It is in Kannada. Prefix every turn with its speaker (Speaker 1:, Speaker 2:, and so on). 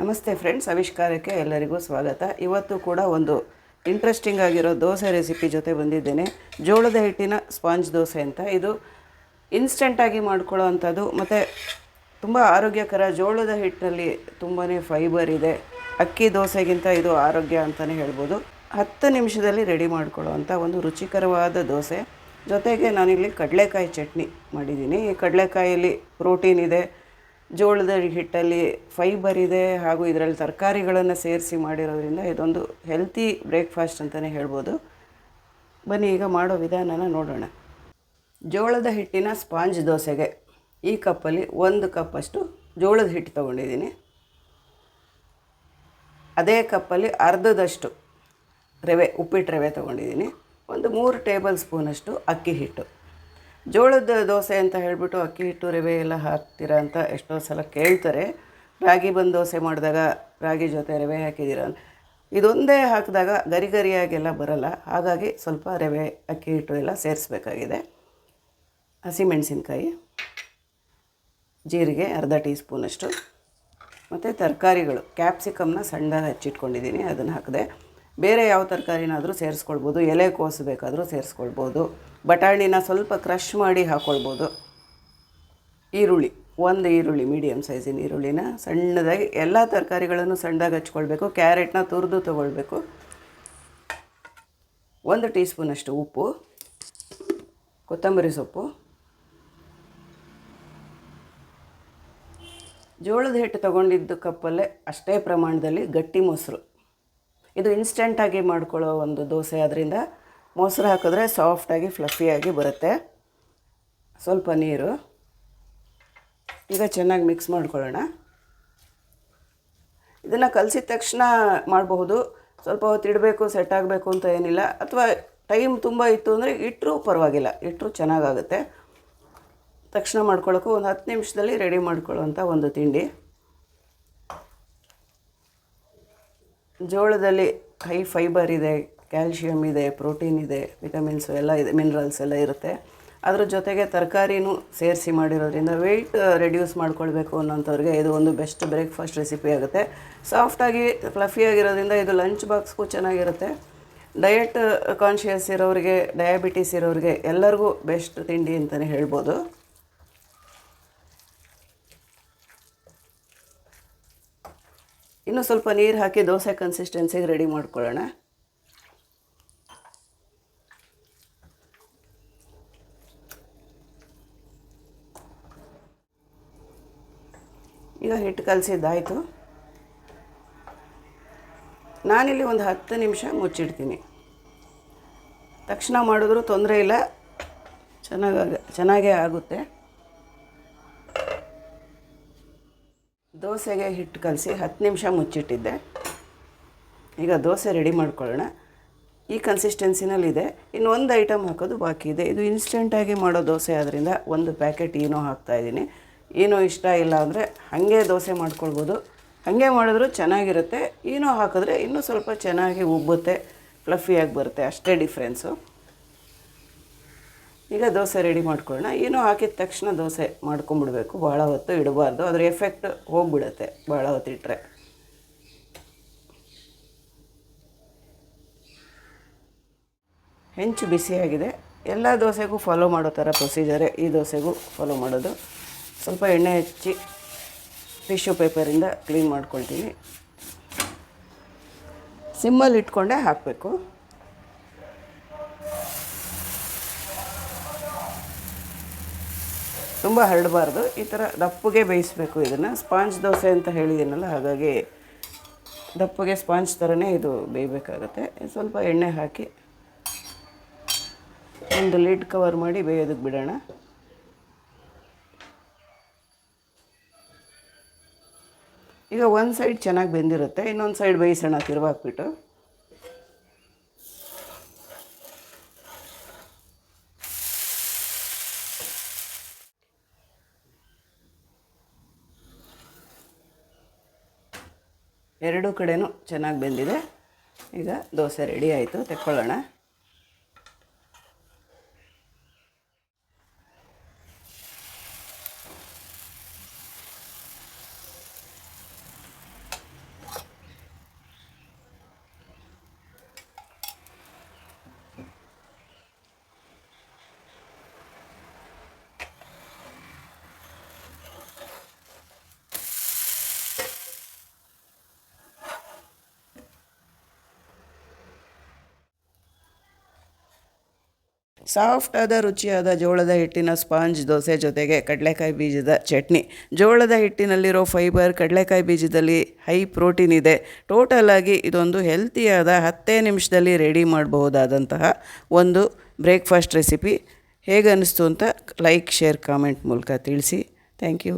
Speaker 1: ನಮಸ್ತೆ ಫ್ರೆಂಡ್ಸ್, ಆವಿಷ್ಕಾರಕ್ಕೆ ಎಲ್ಲರಿಗೂ ಸ್ವಾಗತ. ಇವತ್ತು ಕೂಡ ಒಂದು ಇಂಟ್ರೆಸ್ಟಿಂಗ್ ಆಗಿರೋ ದೋಸೆ ರೆಸಿಪಿ ಜೊತೆ ಬಂದಿದ್ದೇನೆ. ಜೋಳದ ಹಿಟ್ಟಿನ ಸ್ಪಾಂಜ್ ದೋಸೆ ಅಂತ. ಇದು ಇನ್ಸ್ಟೆಂಟಾಗಿ ಮಾಡ್ಕೊಳ್ಳೋ ಅಂಥದ್ದು. ಮತ್ತು ತುಂಬ ಆರೋಗ್ಯಕರ, ಜೋಳದ ಹಿಟ್ಟಿನಲ್ಲಿ ತುಂಬಾ ಫೈಬರ್ ಇದೆ. ಅಕ್ಕಿ ದೋಸೆಗಿಂತ ಇದು ಆರೋಗ್ಯ ಅಂತಲೇ ಹೇಳ್ಬೋದು. ಹತ್ತು ನಿಮಿಷದಲ್ಲಿ ರೆಡಿ ಮಾಡ್ಕೊಳ್ಳೋ ಅಂಥ ಒಂದು ರುಚಿಕರವಾದ ದೋಸೆ. ಜೊತೆಗೆ ನಾನಿಲ್ಲಿ ಕಡಲೆಕಾಯಿ ಚಟ್ನಿ ಮಾಡಿದ್ದೀನಿ. ಈ ಕಡಲೆಕಾಯಲ್ಲಿ ಪ್ರೋಟೀನ್ ಇದೆ. ಜೋಳದ ಹಿಟ್ಟಲ್ಲಿ ಫೈಬರ್ ಇದೆ ಹಾಗೂ ಇದರಲ್ಲಿ ತರಕಾರಿಗಳನ್ನು ಸೇರಿಸಿ ಮಾಡಿರೋದ್ರಿಂದ ಇದೊಂದು ಹೆಲ್ತಿ ಬ್ರೇಕ್ಫಾಸ್ಟ್ ಅಂತಲೇ ಹೇಳ್ಬೋದು. ಬನ್ನಿ, ಈಗ ಮಾಡೋ ವಿಧಾನನ ನೋಡೋಣ. ಜೋಳದ ಹಿಟ್ಟಿನ ಸ್ಪಾಂಜ್ ದೋಸೆಗೆ ಈ ಕಪ್ಪಲ್ಲಿ ಒಂದು ಕಪ್ಪಷ್ಟು ಜೋಳದ ಹಿಟ್ಟು ತೊಗೊಂಡಿದ್ದೀನಿ. ಅದೇ ಕಪ್ಪಲ್ಲಿ ಅರ್ಧದಷ್ಟು ರವೆ, ಉಪ್ಪಿಟ್ಟು ರವೆ ತೊಗೊಂಡಿದ್ದೀನಿ. ಒಂದು ಮೂರು ಟೇಬಲ್ ಸ್ಪೂನಷ್ಟು ಅಕ್ಕಿ ಹಿಟ್ಟು. ಜೋಳದ ದೋಸೆ ಅಂತ ಹೇಳಿಬಿಟ್ಟು ಅಕ್ಕಿ ಹಿಟ್ಟು ರವೆ ಎಲ್ಲ ಹಾಕ್ತೀರಾ ಅಂತ ಎಷ್ಟೋ ಸಲ ಕೇಳ್ತಾರೆ. ರಾಗಿ ಬಂದು ದೋಸೆ ಮಾಡಿದಾಗ ರಾಗಿ ಜೊತೆ ರವೆ ಹಾಕಿದ್ದೀರಾ ಇದೊಂದೇ ಹಾಕಿದಾಗ ಗರಿ ಗರಿಯಾಗೆಲ್ಲ ಬರಲ್ಲ. ಹಾಗಾಗಿ ಸ್ವಲ್ಪ ರವೆ, ಅಕ್ಕಿ ಹಿಟ್ಟು ಎಲ್ಲ ಸೇರಿಸ್ಬೇಕಾಗಿದೆ. ಹಸಿಮೆಣಸಿನ್ಕಾಯಿ ಜೀರಿಗೆ ಅರ್ಧ ಟೀ ಸ್ಪೂನಷ್ಟು ಮತ್ತು ತರಕಾರಿಗಳು, ಕ್ಯಾಪ್ಸಿಕಮ್ನ ಸಣ್ಣದಾಗಿ ಹಚ್ಚಿಟ್ಕೊಂಡಿದ್ದೀನಿ, ಅದನ್ನು ಹಾಕಿದೆ. ಬೇರೆ ಯಾವ ತರಕಾರಿನಾದರೂ ಸೇರಿಸ್ಕೊಳ್ಬೋದು ಎಲೆಕೋಸು ಬೇಕಾದರೂ ಸೇರಿಸ್ಕೊಳ್ಬೋದು. ಬಟಾಣಿನ ಸ್ವಲ್ಪ ಕ್ರಷ್ ಮಾಡಿ ಹಾಕ್ಕೊಳ್ಬೋದು ಈರುಳ್ಳಿ, ಒಂದು ಈರುಳ್ಳಿ ಮೀಡಿಯಮ್ ಸೈಜಿನ ಈರುಳ್ಳಿನ ಸಣ್ಣದಾಗಿ ಎಲ್ಲ ತರಕಾರಿಗಳನ್ನು ಸಣ್ಣದಾಗಿ ಹಚ್ಕೊಳ್ಬೇಕು, ಕ್ಯಾರೆಟ್ನ ತುರಿದು ತೊಗೊಳ್ಬೇಕು. ಒಂದು ಟೀ ಸ್ಪೂನಷ್ಟು ಉಪ್ಪು, ಕೊತ್ತಂಬರಿ ಸೊಪ್ಪು. ಜೋಳದ ಹಿಟ್ಟು ತೊಗೊಂಡಿದ್ದು ಕಪ್ಪಲ್ಲೇ ಅಷ್ಟೇ ಪ್ರಮಾಣದಲ್ಲಿ ಗಟ್ಟಿ ಮೊಸರು. ಇದು ಇನ್ಸ್ಟೆಂಟಾಗಿ ಮಾಡ್ಕೊಳ್ಳೋ ಒಂದು ದೋಸೆ ಅದರಿಂದ ಮೊಸರು ಹಾಕಿದ್ರೆ ಸಾಫ್ಟಾಗಿ ಫ್ಲಫಿಯಾಗಿ ಬರುತ್ತೆ. ಸ್ವಲ್ಪ ನೀರು. ಈಗ ಚೆನ್ನಾಗಿ ಮಿಕ್ಸ್ ಮಾಡ್ಕೊಳ್ಳೋಣ. ಇದನ್ನು ಕಲಸಿದ ತಕ್ಷಣ ಮಾಡಬಹುದು. ಸ್ವಲ್ಪ ಹೊತ್ತು ಇಡಬೇಕು ಸೆಟ್ ಆಗಬೇಕು ಅಂತ ಏನಿಲ್ಲ. ಅಥವಾ ಟೈಮ್ ತುಂಬ ಇತ್ತು ಅಂದರೆ ಇಟ್ಟರೂ ಪರವಾಗಿಲ್ಲ. ಇಟ್ಟರೂ ಚೆನ್ನಾಗಾಗುತ್ತೆ. ತಕ್ಷಣ ಮಾಡ್ಕೊಳ್ಳೋಕ್ಕೂ ಒಂದು ಹತ್ತು ನಿಮಿಷದಲ್ಲಿ ರೆಡಿ ಮಾಡ್ಕೊಳ್ಳೋವಂಥ ಒಂದು ತಿಂಡಿ. ಜೋಳದಲ್ಲಿ ಹೈ ಫೈಬರ್ ಇದೆ. ಕ್ಯಾಲ್ಶಿಯಮ್ ಇದೆ, ಪ್ರೋಟೀನ್ ಇದೆ, ವಿಟಮಿನ್ಸು ಎಲ್ಲ ಇದೆ, ಮಿನರಲ್ಸ್ ಎಲ್ಲ ಇರುತ್ತೆ. ಅದ್ರ ಜೊತೆಗೆ ತರಕಾರಿನೂ ಸೇರಿಸಿ ಮಾಡಿರೋದ್ರಿಂದ ವೆಯ್ಟ್ ರೆಡ್ಯೂಸ್ ಮಾಡ್ಕೊಳ್ಬೇಕು ಅನ್ನೋಂಥವ್ರಿಗೆ ಇದು ಒಂದು ಬೆಸ್ಟ್ ಬ್ರೇಕ್ಫಾಸ್ಟ್ ರೆಸಿಪಿ ಆಗುತ್ತೆ. ಸಾಫ್ಟಾಗಿ ಫ್ಲಫಿಯಾಗಿರೋದ್ರಿಂದ ಇದು ಲಂಚ್ ಬಾಕ್ಸ್ಗೂ ಚೆನ್ನಾಗಿರುತ್ತೆ. ಡಯಟ್ ಕಾನ್ಷಿಯಸ್ ಇರೋರಿಗೆ ಡಯಾಬಿಟೀಸ್ ಇರೋರಿಗೆ ಎಲ್ಲರಿಗೂ ಬೆಸ್ಟ್ ತಿಂಡಿ ಅಂತಲೇ ಹೇಳ್ಬೋದು. ಇನ್ನು ಸ್ವಲ್ಪ ನೀರು ಹಾಕಿ ದೋಸೆ ಕನ್ಸಿಸ್ಟೆನ್ಸಿಗೆ ರೆಡಿ ಮಾಡ್ಕೊಳ್ಳೋಣ. ಈಗ ಹಿಟ್ಟು ಕಲಸಿದ್ದಾಯಿತು. ನಾನಿಲ್ಲಿ ಒಂದು ಹತ್ತು ನಿಮಿಷ ಮುಚ್ಚಿಡ್ತೀನಿ. ತಕ್ಷಣ ಮಾಡಿದ್ರೂ ತೊಂದರೆ ಇಲ್ಲ. ಚೆನ್ನಾಗಿ ಚೆನ್ನಾಗೇ ಆಗುತ್ತೆ. ದೋಸೆಗೆ ಹಿಟ್ಟು ಕಲಸಿ ಹತ್ತು ನಿಮಿಷ ಮುಚ್ಚಿಟ್ಟಿದ್ದೆ. ಈಗ ದೋಸೆ ರೆಡಿ ಮಾಡ್ಕೊಳ್ಳೋಣ. ಈ ಕನ್ಸಿಸ್ಟೆನ್ಸಿನಲ್ಲಿದೆ. ಇನ್ನು ಒಂದು ಐಟಮ್ ಹಾಕೋದು ಬಾಕಿ ಇದೆ ಇದು ಇನ್ಸ್ಟೆಂಟಾಗಿ ಮಾಡೋ ದೋಸೆ ಆದ್ದರಿಂದ ಒಂದು ಪ್ಯಾಕೆಟ್ ಏನೋ ಹಾಕ್ತಾಯಿದ್ದೀನಿ ಏನೋ ಇಷ್ಟ ಇಲ್ಲ ಅಂದರೆ ಹಾಗೆ ದೋಸೆ ಮಾಡ್ಕೊಳ್ಬೋದು. ಹಾಗೆ ಮಾಡಿದ್ರೂ ಚೆನ್ನಾಗಿರುತ್ತೆ. ಏನೋ ಹಾಕಿದ್ರೆ ಇನ್ನೂ ಸ್ವಲ್ಪ ಚೆನ್ನಾಗಿ ಉಬ್ಬುತ್ತೆ ಫ್ಲಫಿಯಾಗಿ ಬರುತ್ತೆ. ಅಷ್ಟೇ ಡಿಫ್ರೆನ್ಸು ಈಗ ದೋಸೆ ರೆಡಿ ಮಾಡ್ಕೊಳ್ಳೋಣ. ಏನೋ ಹಾಕಿದ ತಕ್ಷಣ ದೋಸೆ ಮಾಡ್ಕೊಂಬಿಡ್ಬೇಕು. ಭಾಳ ಹೊತ್ತು ಇಡಬಾರ್ದು. ಅದರ ಎಫೆಕ್ಟ್ ಹೋಗ್ಬಿಡುತ್ತೆ ಭಾಳ ಹೊತ್ತು ಇಟ್ಟರೆ ಹೆಂಚು ಬಿಸಿಯಾಗಿದೆ. ಎಲ್ಲ ದೋಸೆಗೂ ಫಾಲೋ ಮಾಡೋ ಥರ ಪ್ರೊಸೀಜರೇ ಈ ದೋಸೆಗೂ ಫಾಲೋ ಮಾಡೋದು. ಸ್ವಲ್ಪ ಎಣ್ಣೆ ಹಚ್ಚಿ ಟಿಶ್ಯೂ ಪೇಪರಿಂದ ಕ್ಲೀನ್ ಮಾಡ್ಕೊಳ್ತೀನಿ. ಸಿಮ್ಮಲ್ಲಿ ಇಟ್ಕೊಂಡೇ ಹಾಕಬೇಕು. ತುಂಬ ಹರಡಬಾರ್ದು. ಈ ಥರ ದಪ್ಪಗೆ ಬೇಯಿಸಬೇಕು ಇದನ್ನು. ಸ್ಪಾಂಜ್ ದೋಸೆ ಅಂತ ಹೇಳಿದ್ದೀನಲ್ಲ ಹಾಗಾಗಿ ದಪ್ಪಗೆ ಸ್ಪಾಂಜ್ ಥರನೇ ಇದು ಬೇಯಬೇಕಾಗುತ್ತೆ. ಸ್ವಲ್ಪ ಎಣ್ಣೆ ಹಾಕಿ ಒಂದು ಲಿಡ್ ಕವರ್ ಮಾಡಿ ಬೇಯೋದಕ್ಕೆ ಬಿಡೋಣ. ಈಗ ಒಂದು ಸೈಡ್ ಚೆನ್ನಾಗಿ ಬೆಂದಿರುತ್ತೆ, ಇನ್ನೊಂದು ಸೈಡ್ ಬೇಯಿಸೋಣ ತಿರುವಾಕ್ಬಿಟ್ಟು ಎರಡೂ ಕಡೆನೂ ಚೆನ್ನಾಗಿ ಬೆಂದಿದೆ. ಈಗ ದೋಸೆ ರೆಡಿ ಆಯಿತು, ತೆಕ್ಕೊಳ್ಳೋಣ. ಸಾಫ್ಟಾದ, ರುಚಿಯಾದ, ಜೋಳದ ಹಿಟ್ಟಿನ ಸ್ಪಾಂಜ್ ದೋಸೆ ಜೊತೆಗೆ ಕಡಲೆಕಾಯಿ ಬೀಜದ ಚಟ್ನಿ. ಜೋಳದ ಹಿಟ್ಟಿನಲ್ಲಿರೋ ಫೈಬರ್ ಕಡಲೆಕಾಯಿ ಬೀಜದಲ್ಲಿ ಹೈ ಪ್ರೋಟೀನ್ ಇದೆ. ಟೋಟಲ್ ಆಗಿ ಇದೊಂದು ಹೆಲ್ತಿಯಾದ ಹತ್ತೇ ನಿಮಿಷದಲ್ಲಿ ರೆಡಿ ಮಾಡಬಹುದಾದಂತಹ ಒಂದು ಬ್ರೇಕ್ಫಾಸ್ಟ್ ರೆಸಿಪಿ. ಹೇಗೆ ಅನ್ನಿಸ್ತು ಅಂತ ಲೈಕ್, ಶೇರ್, ಕಾಮೆಂಟ್ ಮೂಲಕ ತಿಳಿಸಿ. Thank you.